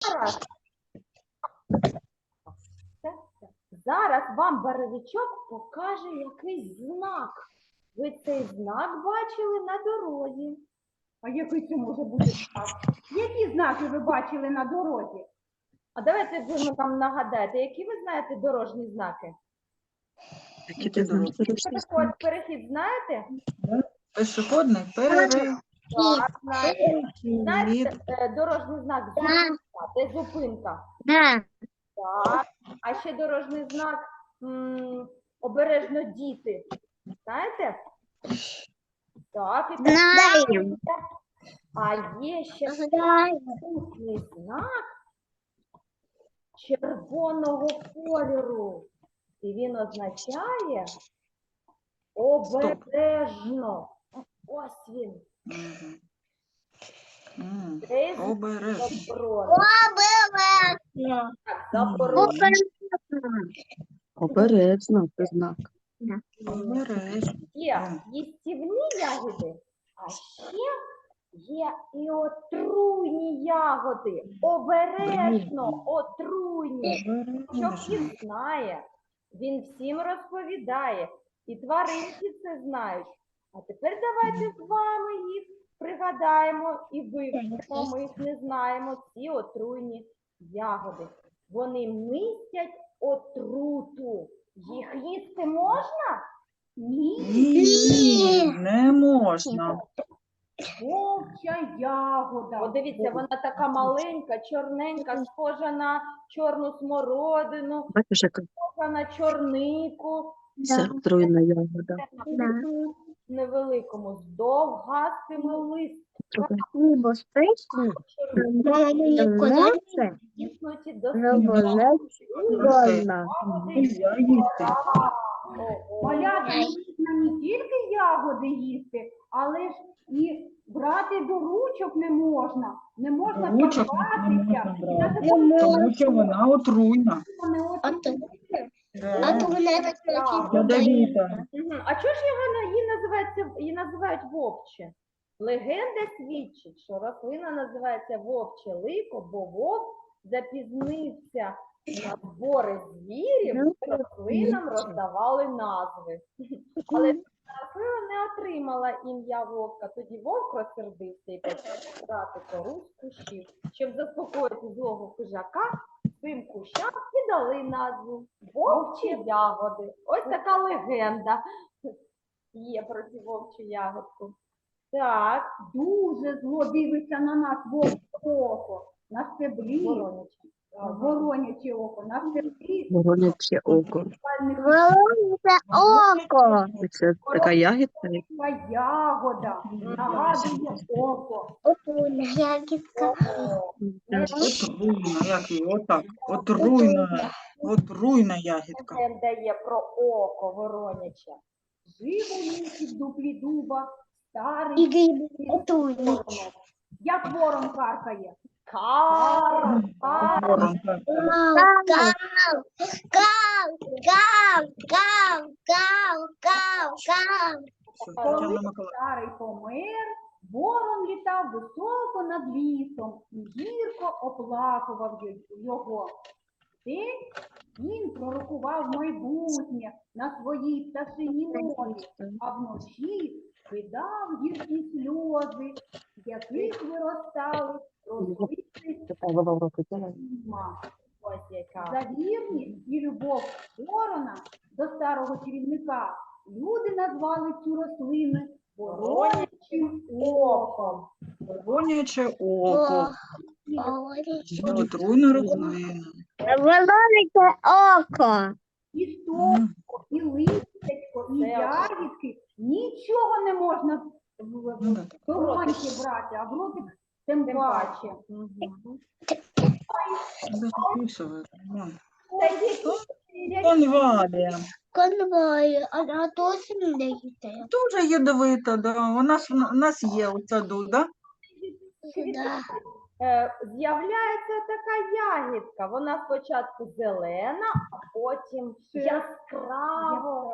Зараз. Зараз вам баровичок покаже якийсь знак. Ви цей знак бачили на дорозі. А який це може бути знак? Які знаки ви бачили на дорозі? А давайте ви ну, там нагадаєте, які ви знаєте дорожні знаки? Які ти знаєш? Переход, перехід знаєте? Так, знаєте. Знаєте, е, дорожній знак зупинка, де зупинка. Да. Так. А ще дорожній знак м, обережно діти. Знаєте? Так, і так. А є ще Знаю. знак червоного кольору. І він означає обережно. Ось він. М, Обережно. заборонено. Обережно. Так, заборонено. Обережно, це знак. Обережно. Є їстівні ягоди, а ще є і отруйні ягоди. Обережно, отруйні. Щоб Обережно. їх знає, він всім розповідає, і тваринки це знають. А тепер давайте з вами їх пригадаємо і вивчимо. Ми їх не знаємо, ці отруйні ягоди. Вони містять отруту. Їх їсти можна? Ні. Ні, не можна. Вовча ягода. От дивіться, вона така маленька, чорненька, схожа на чорну смородину, схожа на чорнику. це отруйна ягода. Невеликому, з довгастими листями. Небезпечно. Малята можна не тільки ягоди їсти, але ж і брати до ручок не можна. Не можна До ручок не торкатися. можна брати. Тому що вона отруйна. А то, вона так Ядовіта. Мгм. А чого ж її, її, називається, її називають вовче? Легенда свідчить, що рослина називається вовче лико, бо вовк запізнився на збори звірів, рослинам роздавали назви. Але рослина не отримала ім'я вовка. Тоді вовк розсердився і почав брати кору з кущів. Щоб заспокоїти злого хижака, цим кущам і дали назву вовчі ягоди. Ось така легенда є про цю вовчу ягодку. Так, дуже зло дивиться на нас вовче око. На стеблі, вороняче. Вороняче око, на стеблі Вороняче око. спальних око. Це така ягідка. Така ягода, нагадує око. Ягідка. Отруйна, як її, отак. Отруйна. Отруйна ягідка. Легенда є про око вороняче. Жив у лісі в дуплі дуба, старий. Воронок. як ворон каркає. Кар, гав, гав, гав, гав, гав. Все, Тетяна Миколаївна. Старий помер, ворон літав високо над лісом і гірко оплакував його. День він пророкував майбутнє на своїй пташиній мові, а вночі видав гіркі сльози, яких виростали яка. За вірність і любов ворона до старого керівника люди назвали цю рослину воронячим оком. Вороняче око. Отруйна рослина. Волосся око. І стовпо, і листячко, і ягідки. Нічого не можна Ну, да, так. брати, а в ротик тим паче. Ну. Та є Конвалія. Конвой. Вона точно не їсти. Дуже ядовита, да. У нас, у нас є у саду, да? Да. Е, з'являється така ягідка. Вона спочатку зелена, а потім яскраво.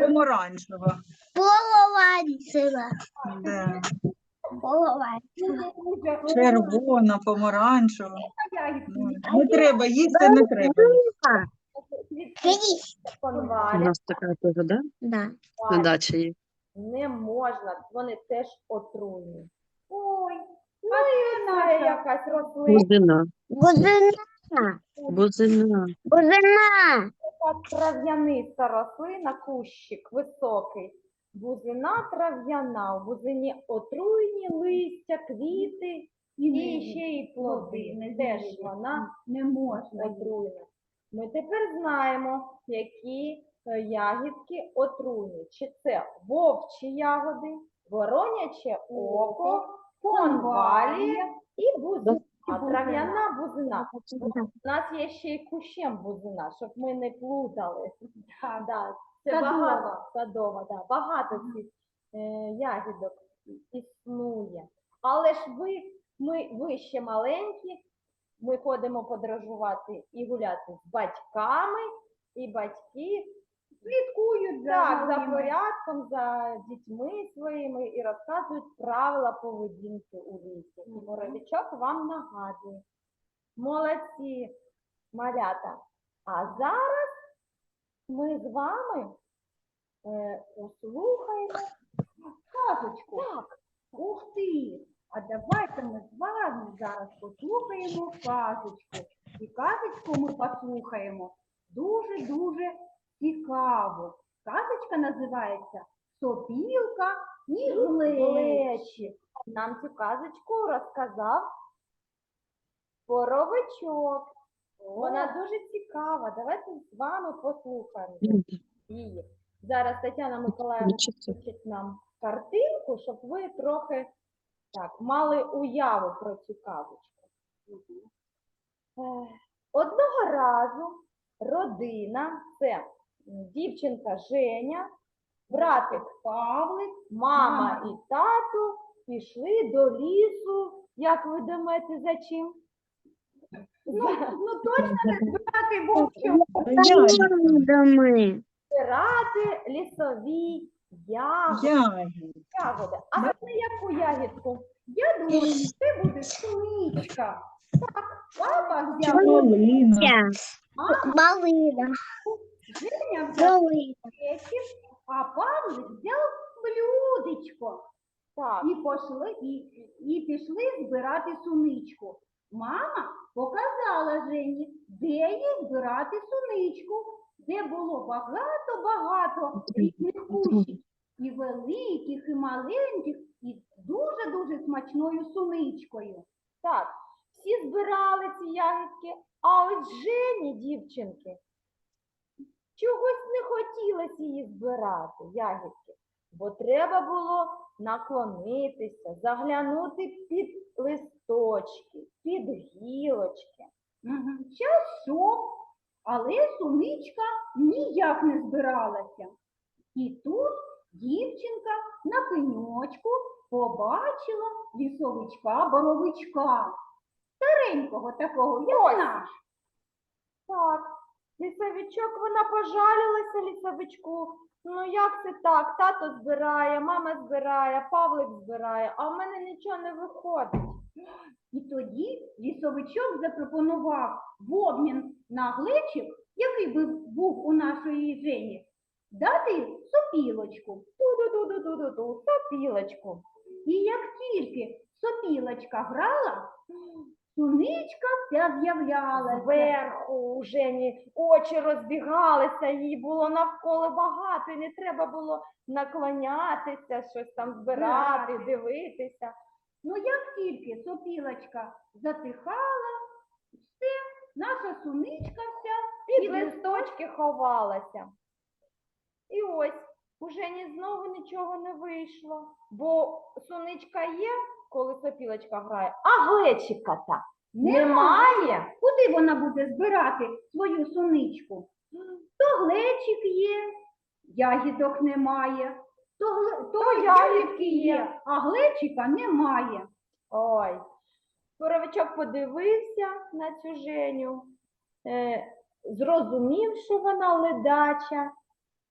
Помаранчева. Полованцева. Да. Червона, помаранчева. Не треба, їсти не треба. У нас така теж, да? Да. На дачі є. не можна, вони теж отруйні. Ой, Ну і це якась рослина. Бузина. Бузина. Бузина. Бузина. Така трав'яниста рослина, кущик високий. Бузина трав'яна. У бузині отруйні листя, квіти і ще й плоди. не Теж з'їдять. вона не можна. отруйна. Ми тепер знаємо, які е, ягідки отруйні. Чи це вовчі ягоди, вороняче око, конвалія і бузина. Трав'яна бузина. У нас є ще й кущем бузина, щоб ми не плутали. Да, це Садова. багато садова, да, багато цих е, ягідок існує. Але ж ви, ми, ви ще маленькі, ми ходимо подорожувати і гуляти з батьками, і батьки Слідкують за так, за порядком, за дітьми своїми і розказують правила поведінки у лісі. І Моровичок вам нагадує. Молодці, малята. А зараз ми з вами е, послухаємо Казочку. так, Ух ти! А давайте ми з вами зараз послухаємо казочку. І казочку ми послухаємо дуже-дуже цікаво. Казочка називається Сопілка і глечі. Нам цю казочку розказав Боровичок. Вона дуже цікава. Давайте з вами послухаємо її. Зараз Тетяна Миколаївна включить нам картинку, щоб ви трохи так, мали уяву про цю казочку. Одного разу родина, це дівчинка Женя, братик Павлик, мама і тато пішли до лісу. Як ви думаєте, за чим? Ну, ну точно не збирати вовчу. Ягодами. Збирати лісові ягоди. Ягоди. А це яку ягідку? Я думаю, що це буде суничка. Так, папа взяв, Малина. Малина. Женя взяв Малина. а Павлик взяв блюдечко. Так, І пішли, і, і пішли збирати суничку. Мама показала Жені, де їй збирати суничку, де було багато-багато різних кущів. І великих, і маленьких, і дуже-дуже смачною суничкою. так. Всі збирали ці ягідки, а ось Жені, дівчинки, чогось не хотілося її збирати, ягідки, бо треба було наклонитися, заглянути під листочки, під гілочки. Мгм. Час йшов, але суничка ніяк не збиралася. І тут дівчинка на пеньочку побачила лісовичка боровичка. Старенького такого, як Ось. наш. Так, лісовичок, вона пожалілася лісовичку. Ну як це так? Тато збирає, мама збирає, Павлик збирає, а в мене нічого не виходить. І тоді лісовичок запропонував в обмін на глечик, який би був у нашої Жені, дати сопілочку. Ту-ду-ду-ду-ду-ду, сопілочку. І як тільки сопілочка грала, суничка вся з'являлася. Зверху у Жені очі розбігалися, їй було навколо багато, і не треба було наклонятися, щось там збирати, Збирати. дивитися. Ну, як тільки сопілочка затихала, все, наша суничка вся під листочки ховалася. І ось у Жені знову нічого не вийшло, бо сонечка є, коли сопілочка грає, а глечика та немає. Куди вона буде збирати свою суничку? То глечик є, ягідок немає, то, гле- то ягідки є, а глечика немає. Ой. Боровичок подивився на цю Женю, е, зрозумів, що вона ледача,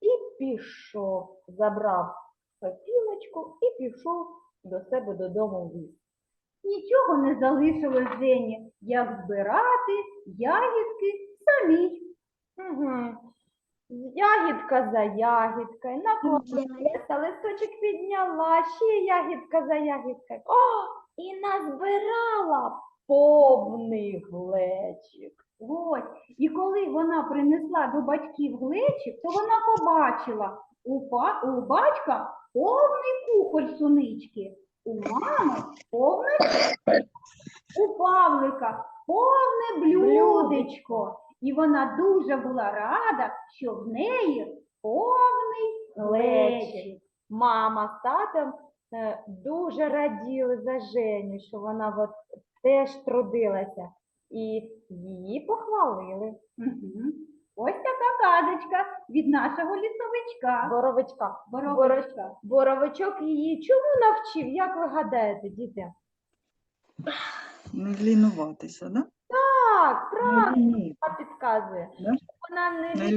і пішов, забрав сопілочку і пішов до себе додому в ліс. нічого не залишилось Жені, як збирати ягідки самій. Угу. Ягідка за ягідкою, наклонилася, листочок підняла, ще ягідка за ягідкою. О, і назбирала повний глечик. Ось, і коли вона принесла до батьків глечик, то вона побачила у, па- у батька повний кухоль сунички, у мами повний у Павлика повне блюдечко. І вона дуже була рада, що в неї повний глечик. Мама з татом е, дуже раділи за Женю, що вона от теж трудилася. І її похвалили. Мгм. Ось така казочка від нашого лісовичка. Боровичка. Боровичка. Боровичок її чому навчив? Як ви гадаєте, діти? Не лінуватися, да? Так, правильно Ні, вона підказує. Да? Вона не Не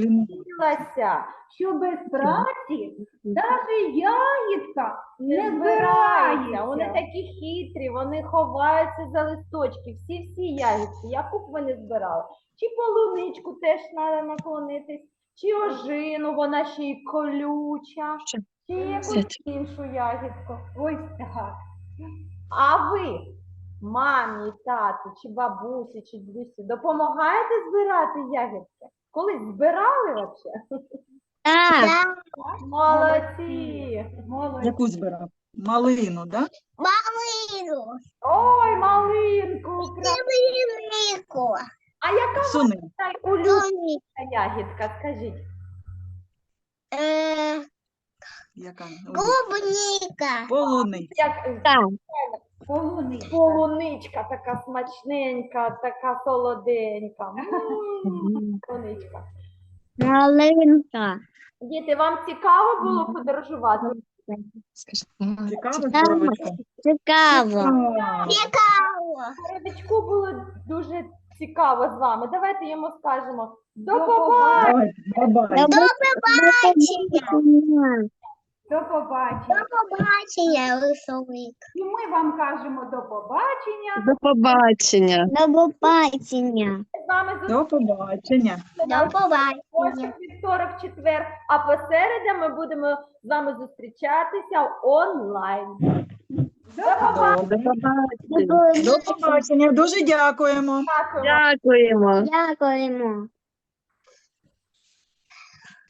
Що без праці навіть ягідка не збирається. Вони такі хитрі, вони ховаються за листочки. Всі всі ягідки. Яку б ви не збирали? Чи полуничку теж треба наклонитись, чи ожину, вона ще й колюча, чи якусь іншу ягідку. ось так. А ви, мамі, тату, чи бабусі, чи дідусі, допомагаєте збирати ягідки? Колись збирали взагалі? Так. Молодці! Яку збирав? Малину, да? Малину. Ой, малинку! кра- Малинку. А яка Суни. найулюблена ягідка, скажіть? Е, Яка? Клубника. Полуниця. Як Так. Полуниця. полуничка така смачненька, така солоденька. М, Полуничка. Малинка. Діти, вам цікаво було подорожувати? Цікаво Цікаво. Цікаво. Родичку було дуже цікаво з вами. Давайте йому скажемо до До побачення. Давай, бабай. До побачення. До До побачення. побачення, лисовик. І ми вам кажемо до побачення. До побачення. До побачення. З вами До побачення. До побачення. Вівторок, четвер, а посередам ми будемо з вами зустрічатися онлайн. До побачення. До побачення. Дуже. Дякуємо. Дякуємо. Дякуємо.